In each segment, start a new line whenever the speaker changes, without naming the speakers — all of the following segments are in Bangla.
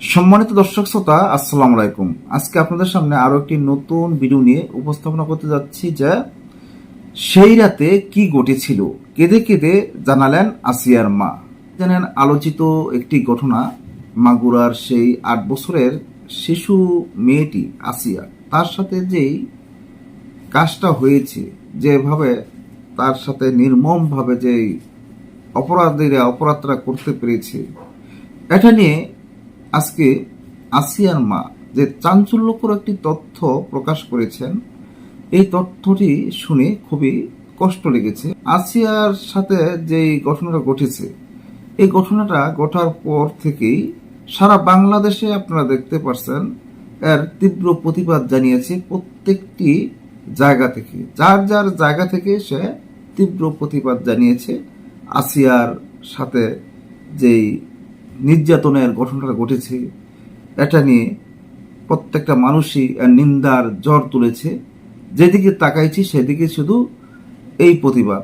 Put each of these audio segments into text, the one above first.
সম্মানিত দর্শক শ্রোতা, আসসালামু আলাইকুম। আজকে আপনাদের সামনে আরও একটি নতুন ভিডিও নিয়ে উপস্থাপনা করতে যাচ্ছি যে সেই রাতে কি ঘটেছিল? কেঁদে কেঁদে জানালেন আসিয়ার মা। জানেন, আলোচিত একটি ঘটনা মাগুরার সেই আট বছরের শিশু মেয়েটি আসিয়া, তার সাথে যেই কাজটা হয়েছে, যেভাবে তার সাথে নির্মমভাবে যেই অপরাধীরা অপরাধটা করতে পেরেছে, এটা নিয়ে আজকে আসিয়ার মা যে চাঞ্চল্যকর একটি তথ্য প্রকাশ করেছেন, এই তথ্যটি শুনে খুবই কষ্ট লেগেছে। আসিয়ার সাথে যে ঘটনাটা ঘটেছে, এই ঘটনাটা ঘটার পর থেকেই সারা বাংলাদেশে আপনারা দেখতে পারছেন এর তীব্র প্রতিবাদ জানিয়েছে প্রত্যেকটি জায়গা থেকে। যার যার জায়গা থেকে সে তীব্র প্রতিবাদ জানিয়েছে আসিয়ার সাথে যেই নির্যাতনের ঘটনাটা ঘটেছে। এটা নিয়ে প্রত্যেকটা মানুষই নিন্দার জ্বর তুলেছে। যেদিকে তাকাইছি সেদিকে শুধু এই প্রতিবাদ।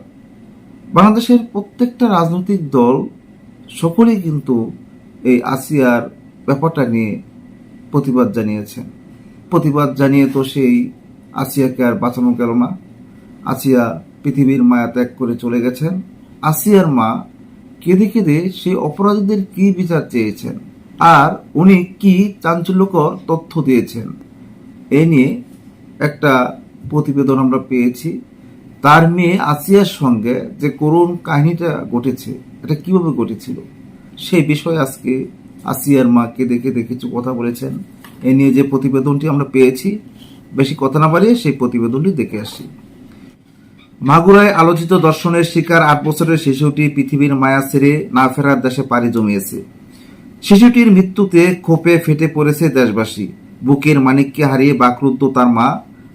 বাংলাদেশের প্রত্যেকটা রাজনৈতিক দল সকলেই কিন্তু এই আসিয়ার ব্যাপারটা নিয়ে প্রতিবাদ জানিয়েছেন। প্রতিবাদ জানিয়ে তো সেই আসিয়াকে আর বাঁচানো গেল না। আসিয়া পৃথিবীর মায়া ত্যাগ করে চলে গেছেন। আসিয়ার মা কেঁদে কেঁদে সেই অপরাধীদের কি বিচার চেয়েছেন? আর উনি কি চাঞ্চল্যকর তথ্য দিয়েছেন? এ নিয়ে একটা প্রতিবেদন আমরা পেয়েছি। তার মেয়ে আসিয়ার সঙ্গে যে করুণ কাহিনীটা ঘটেছে, এটা কীভাবে ঘটেছিল? সেই বিষয়ে আজকে আসিয়ার মা কেঁদে কেঁদে কিছু কথা বলেছেন। এ নিয়ে যে প্রতিবেদনটি আমরা পেয়েছি, বেশি কথা না বাড়িয়ে সেই প্রতিবেদনটি দেখে আসি। মাগুরায় আলোচিত দর্শনের শিকার আট বছরের শিশুটি পৃথিবীর মায়া ছেড়ে না ফেরার দেশে পাড়ি জমিয়েছে। শিশুটির মৃত্যুতে ক্ষোভে ফেটে পড়েছে দেশবাসী। বুকের মানিককে হারিয়ে বাকরুদ্ধ তার মা।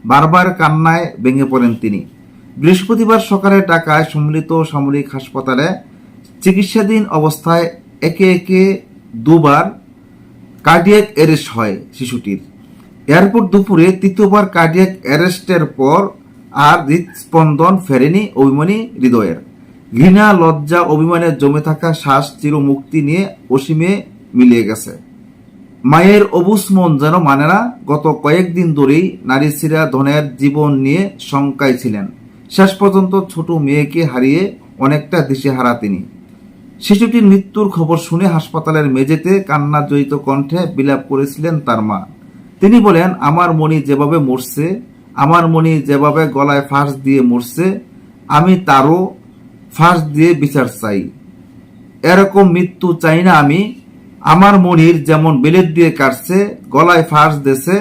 বারবার কান্নায় ভেঙে পড়েন তিনি। বৃহস্পতিবার সকালে ঢাকায় সম্মিলিত সামরিক হাসপাতালে চিকিৎসাধীন অবস্থায় একে একে দুবার কার্ডিয়াক অ্যারেস্ট হয় শিশুটির। এরপর দুপুরে তৃতীয়বার কার্ডিয়াক অ্যারেস্টের পর আর হৃদস্পন্দন ফেরেনি অভিমানী হৃদয়ের। ঘৃণা, লজ্জা, অভিমানের জমে থাকা শ্বাস চির মুক্তি নিয়ে অসীমে মিলিয়ে গেছে। মায়ের অবুস মন যেন মানে না, গত কয়েকদিন ধরেই নারী সিরা ধনের জীবন নিয়ে শঙ্কায় ছিলেন। শেষ পর্যন্ত ছোট মেয়েকে হারিয়ে অনেকটা দিশেহারা তিনি। শিশুটির মৃত্যুর খবর শুনে হাসপাতালের মেঝেতে কান্না জড়িত কণ্ঠে বিলাপ করেছিলেন তার মা। তিনি বলেন, আমার মনি যেভাবে মরছে আমার মনি যেভাবে গলায় ফাঁস দিয়ে মরছে, আমি তারও ফাঁস দিয়ে বিচার চাই। এরকম মৃত্যু চাই না আমি। আমার মনির যেমন বেলেট দিয়ে কাটছে, গলায় ফাঁস দেছে,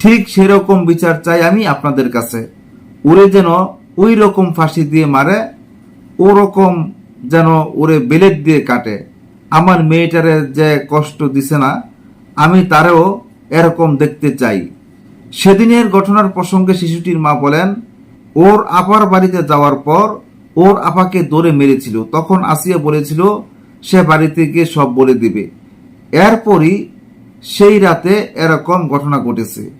ঠিক সেরকম বিচার চাই আমি আপনাদের কাছে। ওরে যেন ওই রকম ফাঁসি দিয়ে মারে ওরকম যেন ওরে বেলেট দিয়ে কাটে। আমার মেয়েটারে যে কষ্ট দিছে না, আমি তারেও এরকম দেখতে চাই। সেদিনের ঘটনার প্রসঙ্গে শিশুটির মা বলেন, ওর আপার বাড়িতে যাওয়ার পর ওর আপাকে দৌড়ে মেরেছিল। তখন আসিয়া বলেছিল, সে বাড়িতে গিয়ে সব বলে দিবে। এরপরই সেই রাতে এরকম ঘটনা ঘটেছে।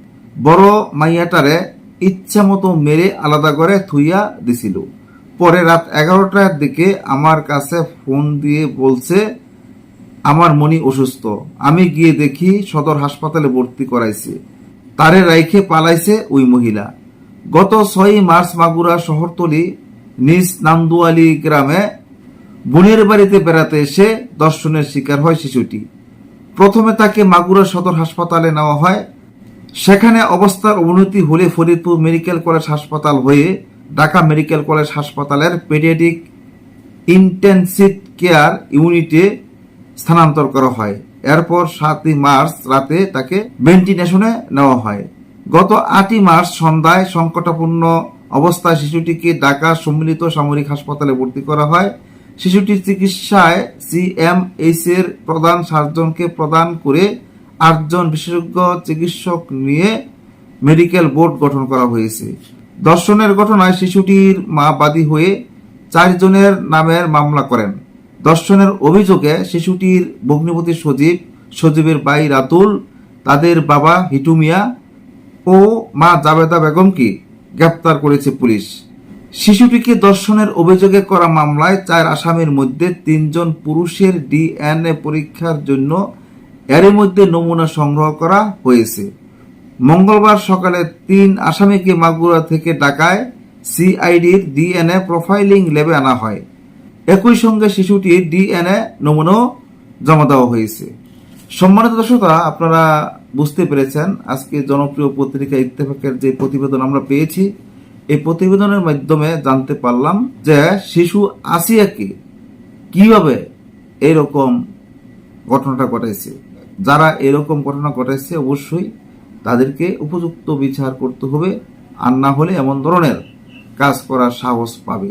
বড় মাইয়াটারে ইচ্ছা মতো মেরে আলাদা করে থুইয়া দিছিল। পরে রাত এগারোটার দিকে আমার কাছে ফোন দিয়ে বলছে, আমার মনি অসুস্থ। আমি গিয়ে দেখি সদর হাসপাতালে ভর্তি করাইছে। তারে রাইখে পালাইছে ওই মহিলা। গত ছয়ই মার্চ মাগুরা শহরতলি, নিজ নান্দুয়ালি গ্রামে বোনের বাড়িতে বেড়াতে এসে দর্শনের শিকার হয় শিশুটি। প্রথমে তাকে মাগুরা সদর হাসপাতালে নেওয়া হয়। সেখানে অবস্থার অবনতি হলে ফরিদপুর মেডিকেল কলেজ হাসপাতাল হয়ে ঢাকা মেডিকেল কলেজ হাসপাতালের পেডিয়াটিক ইন্টেনসিভ কেয়ার ইউনিটে স্থানান্তর করা হয়। এরপর সাতই মার্চ রাতে তাকে ভেন্টিলেশনে নেওয়া হয়। গত আটই মার্চ সন্ধ্যায় সংকটাপূর্ণ অবস্থায় শিশুটিকে ঢাকা সম্মিলিত সামরিক হাসপাতালে ভর্তি করা হয়। শিশুটির চিকিৎসায় সিএমএইচ এর প্রধান সার্জনকে প্রদান করে আটজন বিশেষজ্ঞ চিকিৎসক নিয়ে মেডিকেল বোর্ড গঠন করা হয়েছে। দর্শনের ঘটনায় শিশুটির মা বাদী হয়ে চারজনের নামের মামলা করেন। দর্শনের অভিযোগে শিশুটির ভগ্নিপতি সজীব, সজীবের ভাই রাতুল, তাদের বাবা হিটু মিয়া ও মা জাবেদা বেগমকে গ্রেপ্তার করেছে পুলিশ। শিশুটিকে দর্শনের অভিযোগে করা মামলায় চার আসামির মধ্যে তিনজন পুরুষের ডিএনএ পরীক্ষার জন্য এরই মধ্যে নমুনা সংগ্রহ করা হয়েছে। মঙ্গলবার সকালে তিন আসামিকে মাগুরা থেকে ঢাকায় সিআইডির ডিএনএ প্রোফাইলিং ল্যাবে আনা হয়। একই সঙ্গে শিশুটির ডিএনএ নমুনাও জমা দেওয়া হয়েছে। সম্মানিত দর্শকরা আপনারা বুঝতে পেরেছেন, আজকে জনপ্রিয় পত্রিকা ইত্তেফাকের যে প্রতিবেদন আমরা পেয়েছি, এই প্রতিবেদনের মাধ্যমে জানতে পারলাম যে শিশু আসিয়াকে কীভাবে এরকম ঘটনাটা ঘটাইছে যারা এরকম ঘটনা ঘটাইছে অবশ্যই তাদেরকে উপযুক্ত বিচার করতে হবে, আর না হলে এমন ধরনের কাজ করার সাহস পাবে।